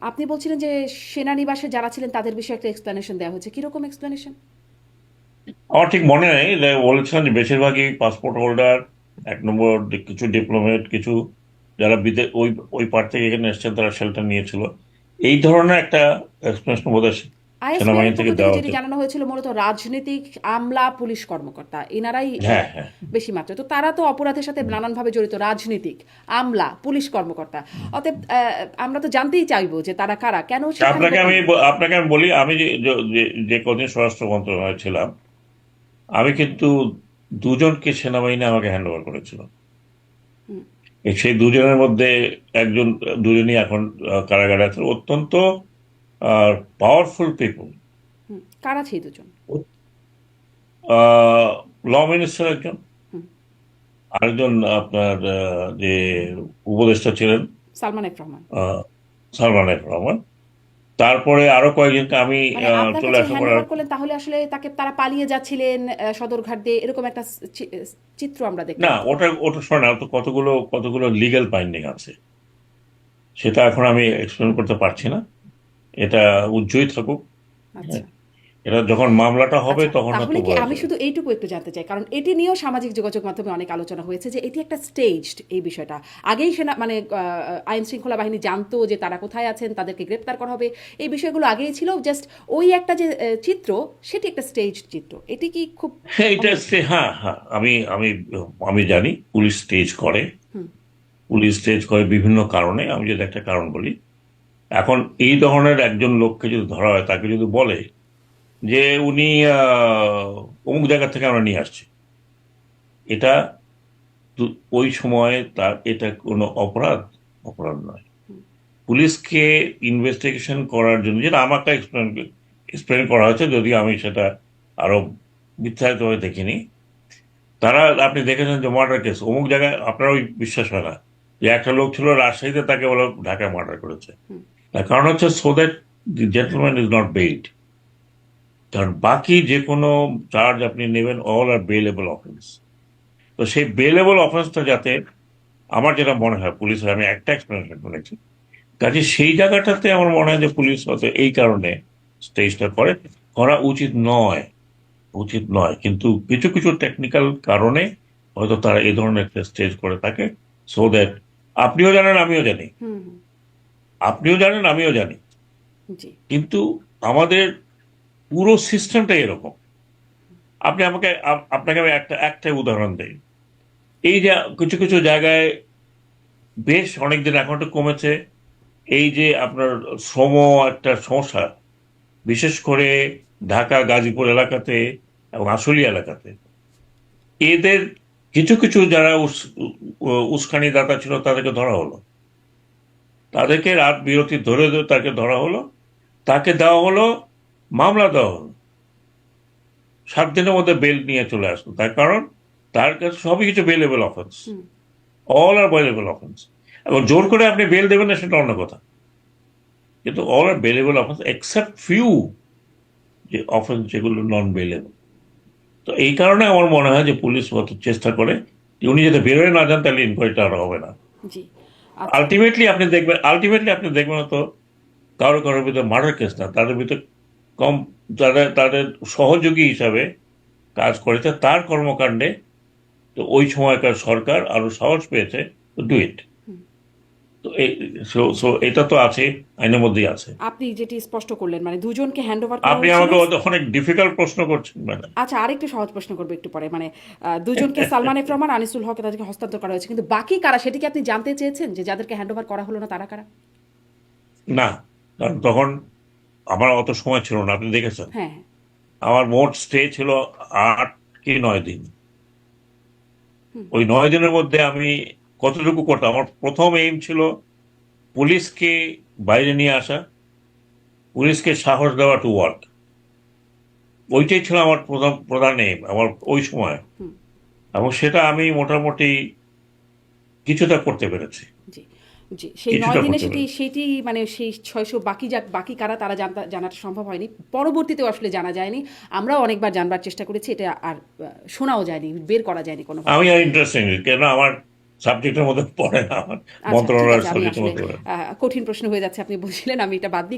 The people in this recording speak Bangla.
আপনি বলছিলেন যে সেনানিবাসে যারা ছিলেন, তাদের বিষয়ে একটা এক্সপ্লেনেশন দেওয়া হয়েছে। কীরকম এক্সপ্লেনেশন আমার ঠিক মনে নেই। বলেছিলেন যে বেশিরভাগই পাসপোর্ট হোল্ডার এক নম্বর কিছু ডিপ্লোমেট কিছু যারা বিদেশ ওই ওই পার্ট থেকে এখানে এসেছেন, তারা শেল্টার নিয়েছিল। এই ধরনের একটা এক্সপ্লেনেশন বোধ জানানো হয়েছিল মূলত রাজনৈতিক আমলা পুলিশ কর্মকর্তা এনারাই হ্যাঁ হ্যাঁ। বেশি মাত্রা তো তারা তো অপরাধের সাথে নানানভাবে জড়িত রাজনীতিক আমলা পুলিশ কর্মকর্তা। অতএব আমরা তো জানতেই চাইব যে তারা কারা কেন আপনাকে আমি আপনাকে আমি বলি আমি যে কদিন স্বরাষ্ট্র মন্ত্রণালয়ে ছিলাম আমি কিন্তু দুজনকে সেনাবাহিনী আমাকে হ্যান্ড ওভার করেছিল সেই দুজনের মধ্যে একজন দুজনই এখন কারাগারে আছে। অত্যন্ত পাওয়ারফুল পিপল হুম, কারা সেই দুজন? ল মিনিস্টার একজন। আরেকজন আপনার যে উপদেষ্টা ছিলেন। সালমান রহমান। সালমান রহমান। তারপরে আরও কয়েকজনকে আমি মানে চলে আসার পরে তাহলে আসলে তাকে তারা পালিয়ে যাচ্ছিলেন সদরঘাট দিয়ে এরকম একটা চিত্র আমরা দেখতে না ওটা ওটা শোনা তো কতগুলো কতগুলো লিগ্যাল বাইন্ডিং আছে। সেটা এখন আমি এক্সপ্লেন করতে পারছি না। এটা উজ্জ্বই থাকুক। আচ্ছা। এটা যখন মামলাটা হবে আচ্ছা, তখন তাহলে কি আমি শুধু এইটুকু একটু জানতে চাই কারণ এটি নিয়েও সামাজিক যোগাযোগ মাধ্যমে অনেক আলোচনা হয়েছে যে এটি একটা স্টেজড এই বিষয়টা। আগেই সেনা মানে আইন শৃঙ্খলা বাহিনী জানতো যে তারা কোথায় আছেন তাদেরকে গ্রেপ্তার করা হবে। এই বিষয়গুলো আগেই ছিল জাস্ট ওই একটা যে চিত্র সেটি একটা স্টেজড চিত্র। এটি কি খুব হ্যাঁ এটা হ্যাঁ হ্যাঁ আমি আমি আমি জানি পুলিশ স্টেজ করে। পুলিশ স্টেজ করে বিভিন্ন কারণে আমি যদি একটা কারণ বলি এখন এই ধরনের একজন লোককে যদি ধরা হয়, তাকে যদি বলে যে উনি অমুক জায়গা থেকে আমরা নিয়ে আসছি, এটা ওই সময়ে তার, এটা কোনো অপরাধ অপরাধ নয়। পুলিশকে ইনভেস্টিগেশন করার জন্য, যেটা আমাকে এক্সপ্লেন এক্সপ্লেন করা হয়েছে যদি আমি সেটা আরও বিস্তারিতভাবে দেখিনি, তারা, আপনি দেখেছেন যে মার্ডার কেস অমুক জায়গায় আপনার ওই বিশ্বাস হয় না যে একটা লোক ছিল রাজশাহীতে, তাকে বলে ঢাকায় মার্ডার করেছে। কারণ হচ্ছে so that the gentleman is not bailed কারণ বাকি যে কোনো চার্জ আপনি নেবেন অল আর বেলেবল অফেন্স তো সেই বেলেবল অফেন্সটা যাতে আমার যেটা মনে হয় পুলিশের আমি একটা এক্সপ্লেনেশন শুনেছি কাজে সেই জায়গাটাতে আমার মনে হয় যে পুলিশ হয়তো এই কারণে স্টেজটা করে। করা উচিত নয় উচিত নয়। কিন্তু কিছু কিছু টেকনিক্যাল কারণে হয়তো তারা এই ধরনের একটা স্টেজ করে থাকে। সো দ্যাট আপনিও জানেন, আমিও জানি। আপনিও জানেন আমিও জানি। কিন্তু আমাদের পুরো সিস্টেমটাই এরকম। আপনি আমাকে আপনাকে আমি একটা একটাই উদাহরণ দেই। এই যে কিছু কিছু জায়গায় বেশ অনেকদিন এখন একটু কমেছে। এই যে আপনার শ্রম একটা সমস্যা বিশেষ করে ঢাকা গাজীপুর এলাকাতে এবং আশুলিয়া এলাকাতে। এদের কিছু কিছু যারা উস্কানি দাতা ছিল তাদেরকে ধরা হলো। তাদেরকে রাত বিরতি ধরে ধরে তাকে ধরা হলো। তাকে দেওয়া হলো মামলা দেওয়া হলো। সাত দিনের মধ্যে বেল নিয়ে চলে আসলো। তার কারণ তার কাছে সবই কিছু bailable offence all are bailable offence এবং জোর করে আপনি বেল দেবেন না সেটা অন্য কথা। কিন্তু all are bailable offence except few যে অফেন্স যেগুলো নন বেলেবল তো এই কারণে আমার মনে হয় যে পুলিশ চেষ্টা করে উনি যাতে বেরোয় না যান তাহলে ইনকোয়ারিটা আর হবে না। জি। আলটিমেটলি আপনি দেখবেন আলটিমেটলি আপনি দেখবেন তো কারও কারোর ভিতরে মার্ডার কেস না, তাদের ভিতরে কম, তাদের তাদের সহযোগী হিসাবে কাজ করেছে, তার কর্মকাণ্ডে তো ওই সময়কার সরকার আরও সাহস পেয়েছে, তো ডু ইট। তো সো এটা তো আছে আইনের মধ্যেই আছে। আপনি যেটি স্পষ্ট করলেন মানে দুজনকে হ্যান্ড ওভার আপনি আমাকে অনেক ডিফিকাল্ট প্রশ্ন করছেন ম্যাডাম আচ্ছা আরেকটু সহজ প্রশ্ন করব একটু পরে মানে দুজনকে সালমান এফ রহমান আনিসুল হক তাদেরকে হস্তান্তর করা হয়েছে কিন্তু বাকি কারা সেটি কি আপনি জানতে চেয়েছেন যে যাদেরকে হ্যান্ড ওভার করা হলো না তারা কারা? না কারণ তখন আমার অত সময় ছিল না আপনি দেখেছেন? হ্যাঁ হ্যাঁ। আমার মোট স্টে ছিল আট কি নয় দিন। ওই নয় দিনের মধ্যে আমি কতটুকু করতাম আমার প্রথম এইম ছিল পুলিশকে বাইরে নিয়ে আসা পুলিশকে সাহস দেওয়া টু ওয়ার্ক ওইটাই ছিল আমার প্রধান প্রধান এইম আমার ওই সময়। এবং সেটা আমি মোটামুটি কিছুটা করতে পেরেছি। জি সেই নয় দিনে সেটি সেটি মানে সেই ছয়শো বাকি যা বাকি কারা তারা জানতা জানাটা সম্ভব হয়নি। পরবর্তীতেও আসলে জানা যায়নি। আমরাও অনেকবার জানবার চেষ্টা করেছি এটা আর শোনাও যায়নি বের করা যায়নি কোনো আমি আর ইন্টারেস্টিং কেন আমার সাবজেক্টের মধ্যে পড়ে না আমার। আচ্ছা, মন্ত্রণালয়ের সাবজেক্টের মধ্যে কঠিন প্রশ্ন হয়ে যাচ্ছে আপনি বলছিলেন আমি এটা বাদ দিই।